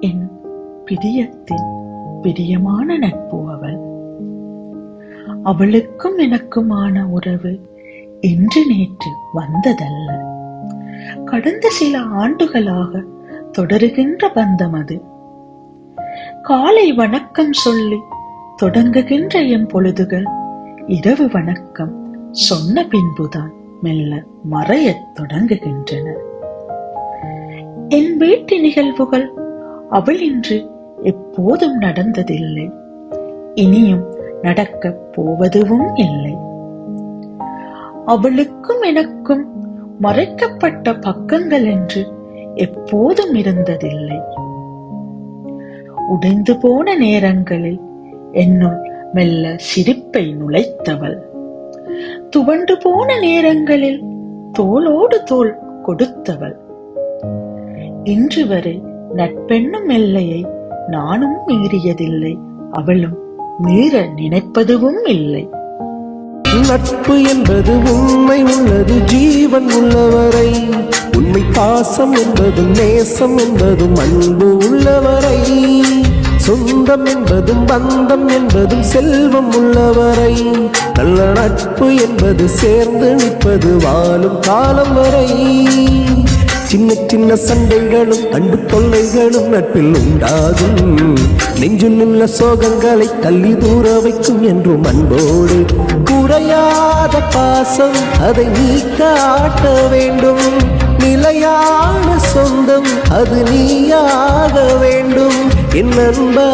என் பிரியத்தின் பிரியமான நட்பு அவள். அவளுக்கும் எனக்குமான உறவு இன்று நேற்று வந்ததல்ல. கடந்த சில ஆண்டுகளாக தொடருகின்ற பந்தம் அது. காலை வணக்கம் சொல்லி தொடங்குகின்ற என் பொழுதுகள் இரவு வணக்கம் சொன்ன பின்புதான் மெல்ல மறையத் தொடங்குகின்றன. என் வீட்டு நிகழ்வுகள் அவள் இன்று எப்போதும் நடந்ததில்லை. இனியும் நடக்கப் போவதுவும் இல்லை. அவளுக்கும் எனக்கும் மறைக்கப்பட்ட பக்கங்கள் என்று எப்போதும் இருந்ததில்லை. உடைந்து போன நேரங்களில் என்னுள் மெல்ல சிரிப்பை நுழைத்தவள். துவண்டு போன நேரங்களில் தோளோடு தோல் கொடுத்தவள். இன்று வரை நட்பெண்ணும் எல்லையை நானும் மீறியதில்லை. அவளும் மீற நினைப்பதுவும் இல்லை. நட்பு என்பது உண்மை உள்ளது ஜீவன் உள்ளவரை. உண்மை பாசம் என்பதும் நேசம் என்பதும் அன்பு உள்ளவரை. சொந்தம் என்பதும் பந்தம் என்பதும் செல்வம் உள்ளவரை. நல்ல நட்பு என்பது சேர்ந்து நிற்பது வாழும் காலம் வரை. சின்ன சின்ன சண்டைகளும் அன்பு தொல்லைகளும் நட்பில் உண்டாகும். நெஞ்சில் உள்ள சோகங்களை தள்ளி தூர வைக்கும் என்றும் அன்போடு குறையாத பாசம் அதை நீ காட்ட வேண்டும். நிலையான சொந்தம் அது நீயாக வேண்டும். என் நண்பா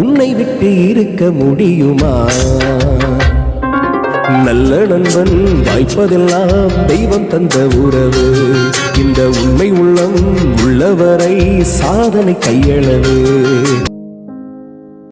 உன்னை விட்டு இருக்க முடியுமா? நல்ல நண்பன் வாய்ப்பதெல்லாம் தெய்வம் தந்த உறவு. இந்த உண்மை உள்ளம் உள்ளவரை சாதனை கையளவு.